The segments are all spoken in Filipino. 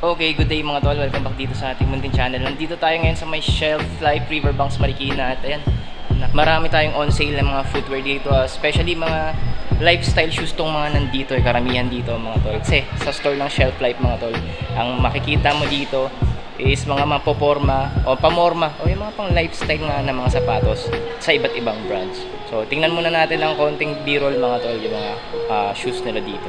Okay, good day mga tol. Welcome back dito sa ating munting channel. Nandito tayo ngayon sa may Shelf Life Riverbanks Marikina at ayan, marami tayong on sale ng mga footwear dito, ah, especially mga lifestyle shoes tong mga nandito, eh, karamihan dito mga tol. Kasi sa store ng Shelf Life mga tol, ang makikita mo dito is mga mapoporma o pamorma o yung mga pang lifestyle nga na mga sapatos sa iba't ibang brands. So, tingnan muna natin ang konting b-roll mga tol, yung mga ah, shoes nila dito.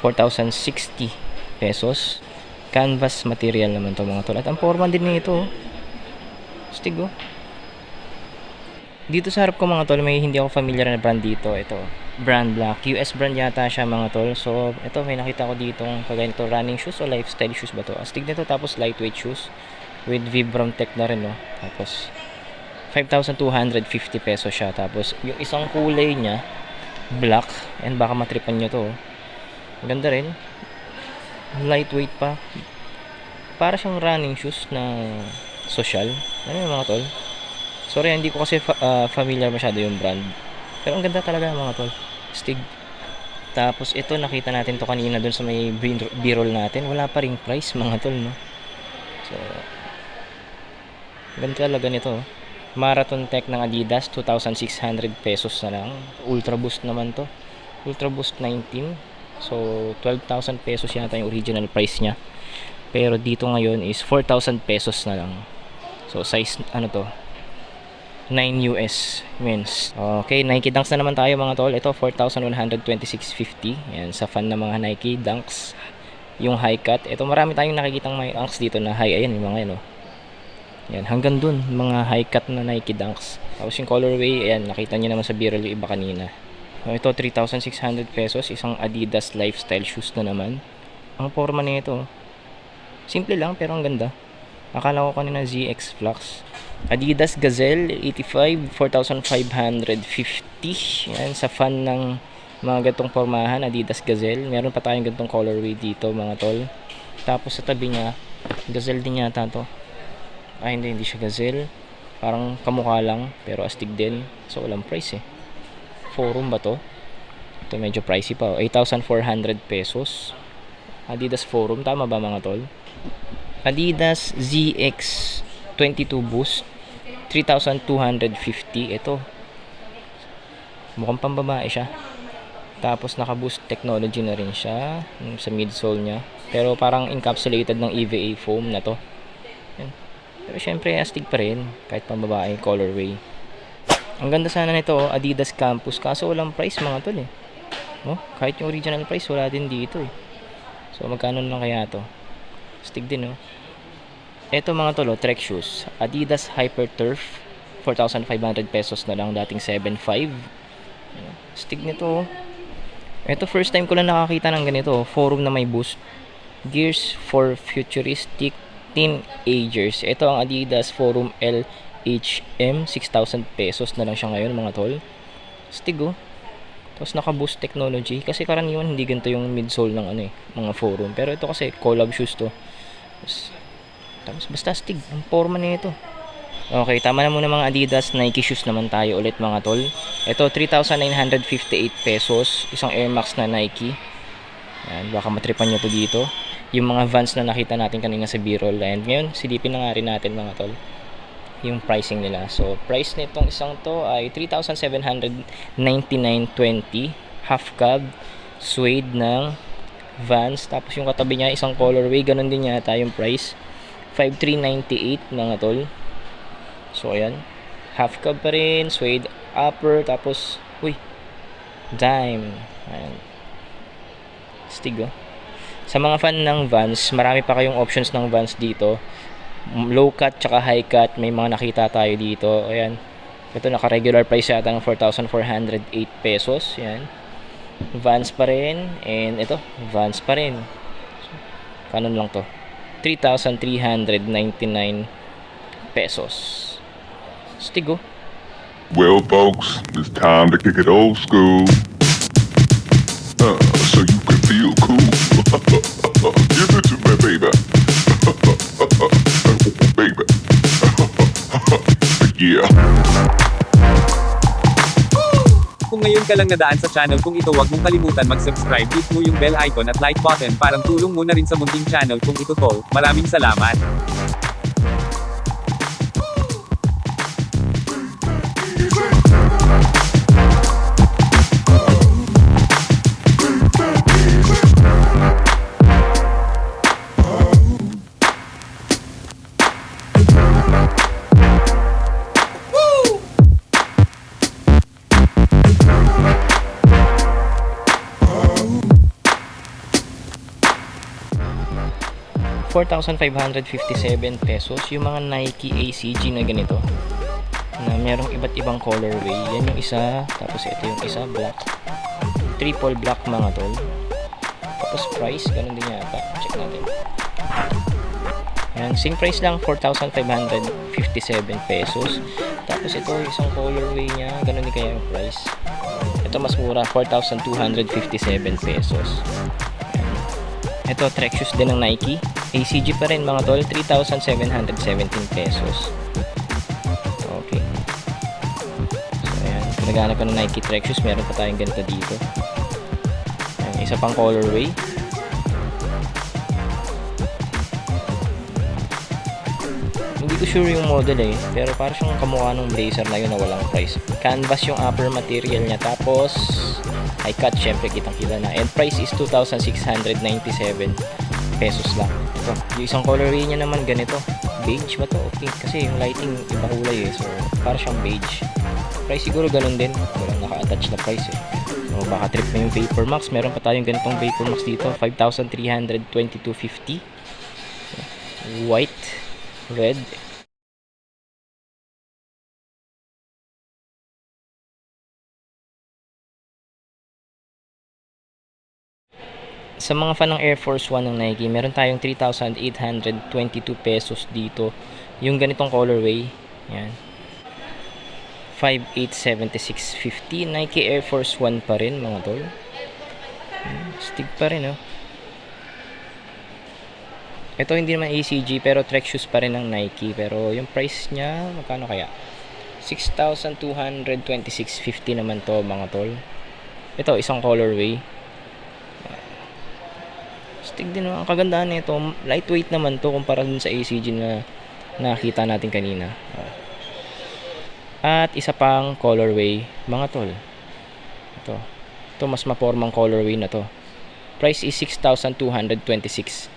4,060 pesos. Canvas material naman to mga tol. At ang forma din nito. oh. Stig oh. Dito sa harap ko mga tol, may hindi ako familiar na brand dito. Ito, brand black. US brand yata siya mga tol. So, ito may nakita ko dito kagaya nito running shoes o lifestyle shoes ba to? Astig nito tapos lightweight shoes with Vibram Tech na rin no. Tapos 5,250 pesos siya. Tapos yung isang kulay niya black and baka matripan nyo to. oh. Ang Ganda rin. Lightweight pa. Para siyang running shoes na social. Ano yung mga tol? Sorry, hindi ko kasi fa- ah, familiar masyado yung brand. Pero ang ganda talaga mga tol. Stig. Tapos ito, nakita natin to kanina dun sa may b-roll natin. Wala pa ring price mga tol, no? So, ganda talaga nito. oh. Marathon Tech ng Adidas, 2,600 pesos na lang. Ultra Boost naman to. Ultra Boost 19. So, 12,000 pesos yata yung original price niya. Pero dito ngayon is 4,000 pesos na lang. So, size, ano to? 9 US men's. Okay, Nike Dunks na naman tayo mga tol. Ito, 4,126.50. Yan, sa fan ng mga Nike Dunks. Yung high cut. Ito, marami tayong nakikitang may dunks dito na high. Ayan, yung mga oh. Yan, hanggang dun, mga high cut na Nike Dunks. Tapos yung colorway, ayan, nakita nyo naman sa B-roll yung iba kanina. So, ito, 3,600 pesos. Isang Adidas lifestyle shoes na naman. Ang forma nito, simple lang pero ang ganda. Akala ko kanina ZX Flux. Adidas Gazelle 85, 4,550. Yan, sa fan ng mga gantong formahan, Adidas Gazelle. Meron pa tayong gantong colorway dito, mga tol. Tapos sa tabi niya, Gazelle din yata to. Ah, hindi, hindi siya Gazelle. Parang kamukha lang, pero astig din. So, walang price eh. Forum ba to? Ito medyo pricey pa. oh. 8,400 pesos. Adidas Forum. Tama ba mga tol? Adidas ZX 22 Boost. 3,250. Ito. Mukhang pambabae siya. Tapos naka-boost technology na rin siya mm, sa midsole niya. Pero parang encapsulated ng EVA foam na to. Pero syempre astig pa rin kahit pambabae colorway. Ang ganda sana nito, Adidas Campus kaso walang price mga tol eh. Oh, kahit yung original price, wala din dito eh. So, magkano lang kaya to? Stig din, oh. Ito mga tolo, Trek shoes. Adidas Hyper Turf. 4,500 pesos na lang, dating 7,500. Stig nito, oh. Ito, first time ko lang nakakita ng ganito. oh. Forum na may boost. Gears for Futuristic Teenagers. Ito ang Adidas Forum LHM. 6,000 pesos na lang siya ngayon, mga tol. Stig, oh. Tapos naka-boost technology kasi karaniwan hindi ganito yung midsole ng ano eh, mga forum. Pero ito kasi collab shoes to. Tapos, tapos basta stig, ang forma nito. Okay, tama na muna mga Adidas, Nike shoes naman tayo ulit mga tol. Ito 3,958 pesos, isang Air Max na Nike. Yan, baka matripan nyo to dito. Yung mga Vans na nakita natin kanina sa B-roll. And ngayon, silipin na nga rin natin mga tol yung pricing nila. So, price nitong isang to ay 3,799.20 half cab suede ng Vans. Tapos yung katabi niya isang colorway, ganun din yata yung price. 5,398 mga tol. So, ayan. Half cab pa rin, suede upper, tapos, uy, dime. Ayan. Stig, oh. Sa mga fan ng Vans, marami pa kayong options ng Vans dito low cut tsaka high cut may mga nakita tayo dito. Ayan. Ito naka regular price yata ng 4,408 pesos. Yan Vans pa rin. And ito Vans pa rin. So, kanon lang to. 3,399 pesos. Stigo. Well, folks, it's time to kick it old school. Ngayon ka lang nadaan sa channel kung ito wag mong kalimutan mag-subscribe, hit mo yung bell icon at like button parang tulong mo na rin sa munting channel kung ito tol. Maraming salamat. $4,557 pesos yung mga Nike ACG na ganito na merong iba't ibang colorway. Yan yung isa tapos ito yung isa black. Triple black mga tol. Tapos price ganun din yata. Check natin. Yan same price lang 4,557 pesos. Tapos ito isang colorway niya ganun din kaya yung price. Ito mas mura 4,257 pesos ito, track shoes din ng Nike. ACG pa rin mga tol, 3,717 pesos. Okay. So, ayan. Kung naghanap ka ng Nike track shoes, meron pa tayong ganito dito. Ayan, isa pang colorway. Hindi ko sure yung model eh, pero parang siyang kamukha ng blazer na yun na walang price. Canvas yung upper material niya, tapos high cut, syempre kitang kita na. And price is 2,697 pesos lang. Ito, yung isang colorway niya naman ganito. Beige ba to? Pink? Kasi yung lighting iba kulay eh. So, para siyang beige. Price siguro ganun din. Walang naka-attach na price eh. So, baka trip na yung Vapor Max. Meron pa tayong ganitong Vapor Max dito. 5,322.50. White. Red. Sa mga fan ng Air Force 1 ng Nike, meron tayong 3,822 pesos dito. Yung ganitong colorway. Yan. 5,876.50. Nike Air Force 1 pa rin, mga tol. Hmm, Stig pa rin, oh. Ito hindi naman ACG, pero Trek shoes pa rin ng Nike. Pero yung price niya, magkano kaya? 6,226.50 naman to, mga tol. Ito, isang colorway. Din naman. Ang kagandahan nito, lightweight naman to kumpara dun sa ACG na nakita natin kanina. At isa pang colorway, mga tol. Ito. Ito mas mapormang colorway na to. Price is 6,226.50.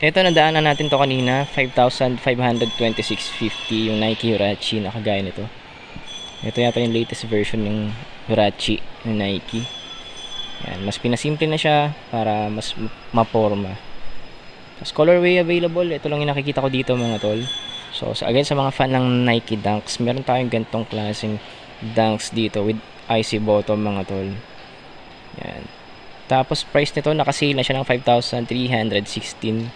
Ito nadaanan natin to kanina, 5,526.50 yung Nike Huarache na kagaya nito. Ito yata yung latest version ng Huarachi ng Nike. Yan, mas pinasimple na siya para mas maporma. Tapos colorway available, ito lang yung nakikita ko dito mga tol. So, sa again sa mga fan ng Nike Dunks, meron tayong gantong klaseng Dunks dito with icy bottom mga tol. Yan. Tapos price nito nakasale na siya ng 5,316.50.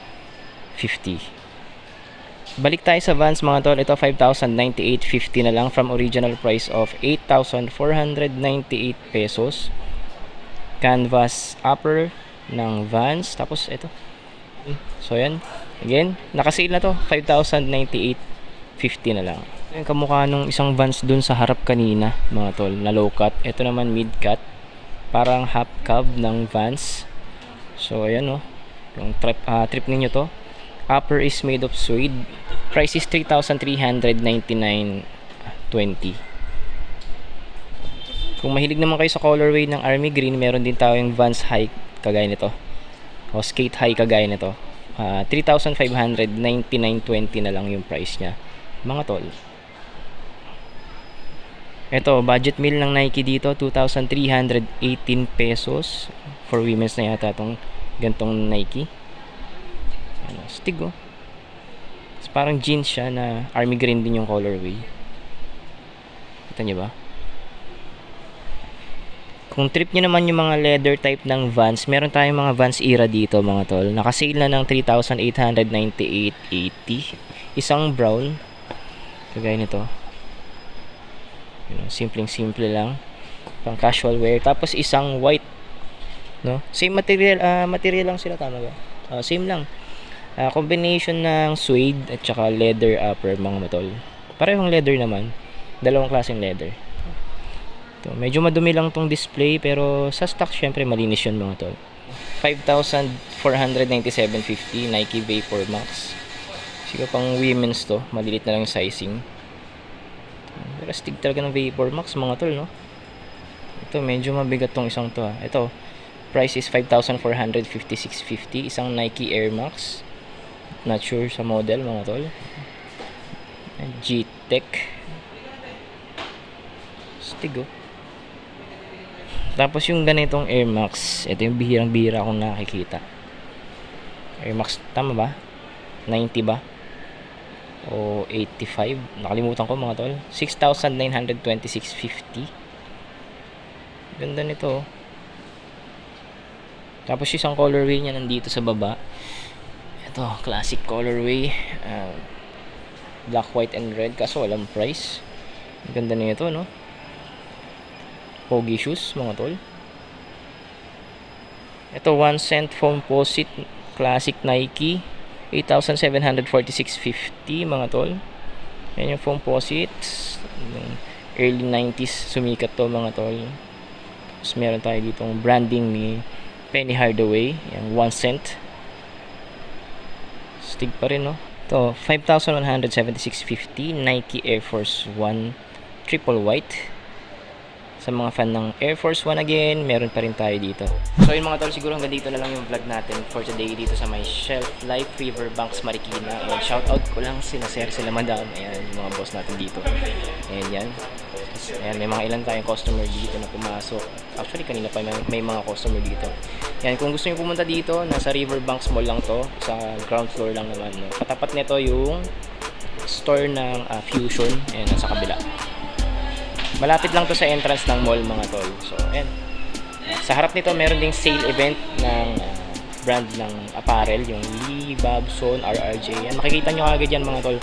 Balik tayo sa Vans mga tol. Ito 5,098.50 na lang from original price of 8,498 pesos. Canvas upper ng Vans. Tapos ito. So yan. Again, nakasale na to. 5,098.50 na lang. Ito yung kamukha nung isang Vans dun sa harap kanina mga tol. Na low cut. Ito naman mid cut. Parang half cab ng Vans. So ayan oh. Yung trip, ah, trip ninyo to. Upper is made of suede. Price is 3,399.20. Kung mahilig naman kayo sa colorway ng Army Green, meron din tayong Vans High kagaya nito. O Skate High kagaya nito. Ah, 3,599.20 na lang yung price niya. Mga tol. Ito, budget meal ng Nike dito, 2,318 pesos. For women's na yata itong gantong Nike. Ano, stig oh. Tapos parang jeans siya na army green din yung colorway. Kita niyo ba? Kung trip niyo naman yung mga leather type ng Vans, meron tayong mga Vans era dito mga tol. Nakasale na ng 3,898.80. Isang brown. Kagaya nito. Yun, simpleng simple lang. Pang casual wear. Tapos isang white. No? Same material, ah material lang sila tama ba? Ah, same lang. Ah, combination ng suede at saka leather upper mga matol. Parehong leather naman. Dalawang klaseng leather. Ito, medyo madumi lang tong display pero sa stock syempre malinis yun mga tol. 5,497.50 Nike Vapor Max. Siguro pang women's to, malilit na lang yung sizing. Pero stig talaga ng Vapor Max mga tol, no? Ito, medyo mabigat tong isang to. ah. Ito, price is 5,456.50. Isang Nike Air Max. Not sure sa model mga tol. G-Tech. Stig oh. Tapos yung ganitong Air Max, ito yung bihirang-bihira akong nakikita. Air Max, tama ba? 90 ba? O 85? Nakalimutan ko mga tol. 6,926.50. Ganda nito oh. Tapos isang colorway niya nandito sa baba. Ito, classic colorway. Uh, black, white, and red. Kaso walang price. Ganda nito, no? Pogi shoes, mga tol. Ito, 1 cent foam posit. Classic Nike. 8,746.50, mga tol. Yan yung foam posit. Yung early 90s sumikat to, mga tol. Tapos meron tayo ditong branding ni Penny Hardaway. Yung 1 cent. Stig pa rin, no? Ito, 5,176.50 Nike Air Force 1 triple white. Sa mga fan ng Air Force 1 again, meron pa rin tayo dito. So yun mga tol, siguro hanggang dito na lang yung vlog natin for today dito sa my Shelf Life River Banks Marikina. And shout out ko lang sila Sir, sila Madam. Ayan, yung mga boss natin dito. Ayan yan. Ayan, may mga ilan tayong customer dito na pumasok. Actually, kanina pa may, may mga customer dito. Yan, kung gusto niyo pumunta dito, nasa Riverbanks Mall lang to. Sa ground floor lang naman. No? Katapat nito yung store ng ah, Fusion. Ayan, nasa kabila. Malapit lang to sa entrance ng mall mga tol. So, ayan. Sa harap nito, meron ding sale event ng ah, brand ng apparel, yung Lee, Babson, RRJ. Yan, makikita nyo agad yan mga tol.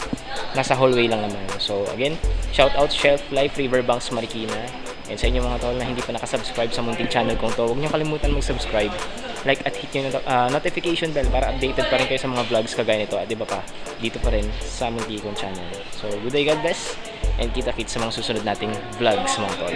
Nasa hallway lang naman. So, again, shout out Shelf Life Riverbanks Marikina. And sa inyo mga tol na hindi pa nakasubscribe sa munting channel kong to, huwag nyo kalimutan mag-subscribe. Like at hit yung ah, notification bell para updated pa rin kayo sa mga vlogs kagaya nito. At di ba pa, dito pa rin sa munting kong channel. So, good day, God bless. And kita-kits sa mga susunod nating vlogs mga tol.